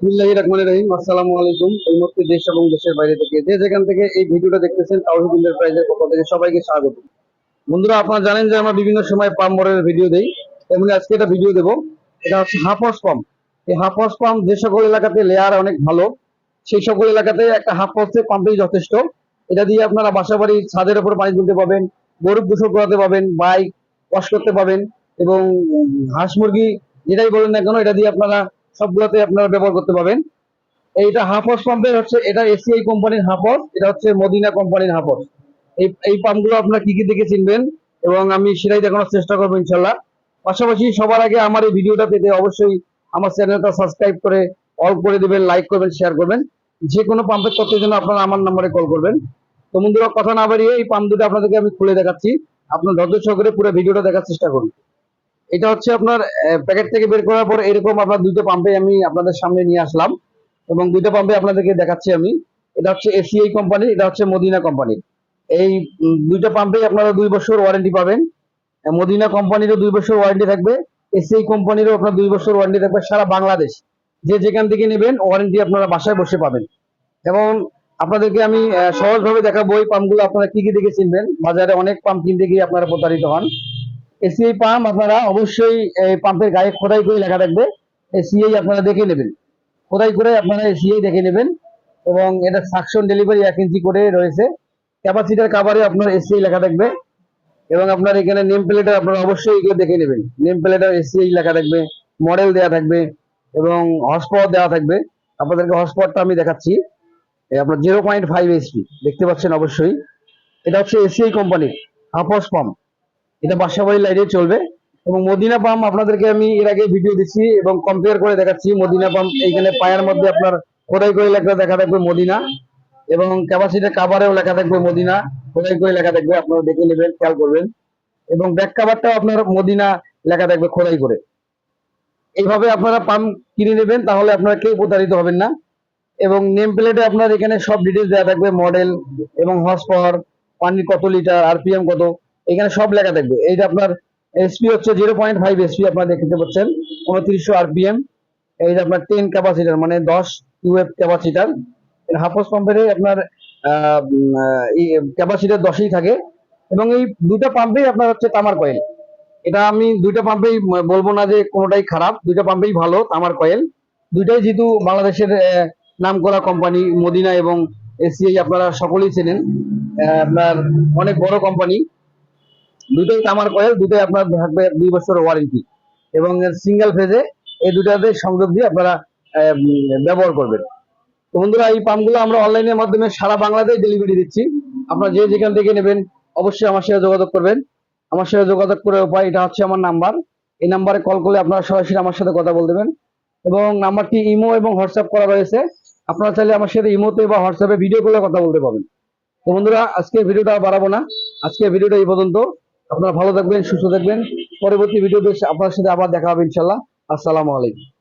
যে সকল এলাকাতে লেয়ার অনেক ভালো, সেই সকল এলাকাতে একটা হাফ হর্সের যথেষ্ট। এটা দিয়ে আপনারা বাসা ছাদের উপর পানি তুলতে পাবেন গরু গোসল করাতে পাবেন, বাইক ওয়াশ করতে পাবেন এবং হাঁস মুরগি যেটাই বলেন না কেন, এটা দিয়ে আপনারা সবগুলোতে আপনারা ব্যবহার করতে পারবেন। এইটা হাফস পাম্পের হচ্ছে, এটা এসিআই কোম্পানির হাফস, এটা হচ্ছে মদিনা কোম্পানির হাফস। এই এই পাম্পগুলো আপনারা কি কি দেখে চিনবেন এবং আমি সেটাই দেখানোর চেষ্টা করব ইনশাল্লাহ। পাশাপাশি সবার আগে আমার এই ভিডিওটা পেতে অবশ্যই আমার চ্যানেলটা সাবস্ক্রাইব করে অল করে দেবেন লাইক করবেন শেয়ার করবেন। যে কোনো পাম্পের তথ্যের জন্য আপনারা আমার নম্বরে কল করবেন। তো বন্ধুরা, কথা না বাড়িয়ে এই পাম্প দুটো আপনাদেরকে আমি খুলে দেখাচ্ছি। আপনার ধৈর্য সহকারে পুরো ভিডিওটা দেখার চেষ্টা করুন। এটা হচ্ছে আপনার প্যাকেট থেকে বের করার পর এরকম আপনার দুটো পাম্পে আমি আপনাদের সামনে নিয়ে আসলাম এবং দুটো পাম্পে আপনাদেরকে দেখাচ্ছি আমি। এটা হচ্ছে এসিআই কোম্পানি, এটা হচ্ছে মদিনা কোম্পানি। এই দুইটা পাম্পে আপনারা দুই বছর ওয়ারেন্টি পাবেন। মদিনা কোম্পানিরও দুই বছর ওয়ারেন্টি থাকবে, এসিআই কোম্পানিরও আপনার দুই বছর ওয়ারেন্টি থাকবে সারা বাংলাদেশ। যে যেখান থেকে নেবেন, ওয়ারেন্টি আপনারা বাসায় বসে পাবেন। এবং আপনাদেরকে আমি সহজভাবে দেখাবো এই পাম্পগুলো আপনারা কি কি দেখে চিনবেন। বাজারে অনেক পাম্প কিনতে গিয়ে আপনারা প্রতারিত হন। এসিআই পাম্প আপনারা অবশ্যই পাম্পের গায়ে খোদাই করে লেখা থাকবে। এসিআই আপনারা দেখে নেবেন। খোদাই করে আপনারা এসিআই দেখে নেবেন। এবং এটা সাকশন ডেলিভারি এক ইঞ্চি করে রয়েছে। ক্যাপাসিটার কাভারে আপনার এসিআই লেখা থাকবে। এবং আপনার এখানে নেম প্লেটে আপনারা অবশ্যই এগুলো দেখে নেবেন। নেম প্লেটে এসিআই লেখা থাকবে মডেল দেওয়া থাকবে, এবং হসপাওয়ার দেওয়া থাকবে। আপনাদেরকে হসপাওয়ারটা আমি দেখাচ্ছি। আপনার জিরো পয়েন্ট ফাইভ এসপি দেখতে পাচ্ছেন অবশ্যই। এটা হচ্ছে এসিআই কোম্পানির হাফস পাম্প এটা বাসাবাড়ি লাইনে চলবে। এবং মদিনা পাম্প আপনাদেরকে আমি এর আগে ভিডিও দিচ্ছি এবং কম্পেয়ার করে দেখাচ্ছি মদিনা পাম্প এইখানে পায়ের মধ্যে আপনার খোদাই করে লেখা দেখা থাকবে মদিনা এবং ক্যাপাসিটি কাভারেও লেখা থাকবে মদিনা। খোদাই করে লেখা থাকবে, আপনারা দেখে নেবেন, খেয়াল করবেন। এবং ব্যাক কাভারটাও আপনার মদিনা লেখা থাকবে খোদাই করে। এইভাবে আপনারা পাম্প কিনে নেবেন, তাহলে আপনারা কেউ প্রতারিত হবেন না। এবং নেম প্লেটে আপনার এখানে সব ডিটেলস দেওয়া থাকবে মডেল এবং হর্স পানি কত লিটার আরপিএম কত। এখানে সব লেখা থাকবে। এইটা আপনার এসপি হচ্ছে জিরো পয়েন্ট ফাইভ এসপি আপনারা দেখতে পাচ্ছেন, উনত্রিশশো আরপিএম এই যে আপনার টেন ক্যাপাসিটার মানে দশ ইউএফ ক্যাপাসিটার হাফস পাম্পের আপনার ক্যাপাসিটার দশই থাকে। এবং এই দুটো পাম্পেই আপনার হচ্ছে তামার কয়েল এটা আমি দুইটা পাম্পেই বলব না যে কোনোটাই খারাপ, দুইটা পাম্পেই ভালো তামার কয়েল দুইটাই যেহেতু বাংলাদেশের নাম করা কোম্পানি মদিনা এবং এসিআই আপনারা সকলেই চেনেন। আপনার অনেক বড় কোম্পানি দুটোই তামার কয়েল, দুটোই আপনার থাকবে দুই বছর ওয়ারেন্টি এবং সিঙ্গেল ফেজে এই দুটাতে সংযোগ দিয়ে আপনারা ব্যবহার করবেন। তো বন্ধুরা, এই পাম্পগুলো আমরা অনলাইনের মাধ্যমে সারা বাংলাদেশ ডেলিভারি দিচ্ছি। আপনারা যে যেখান থেকে নেবেন, অবশ্যই আমার সাথে যোগাযোগ করবেন। আমার সাথে যোগাযোগ করে উপায়, এটা হচ্ছে আমার নাম্বার এই নাম্বারে কল করলে আপনারা সরাসরি আমার সাথে কথা বলতে দেবেন। এবং নাম্বারটি ইমো এবং হোয়াটসঅ্যাপ করা রয়েছে। আপনারা চাইলে আমার সাথে ইমোতে বা হোয়াটসঅ্যাপে ভিডিও কলে কথা বলতে পারবেন। তো বন্ধুরা আজকে ভিডিওটা বাড়াবো না। আজকে ভিডিওটা এই পর্যন্ত। আপনারা ভালো থাকবেন, সুস্থ থাকবেন। পরবর্তী ভিডিও আপনার সাথে আবার দেখা হবে ইনশাল্লাহ আসসালামু আলাইকুম।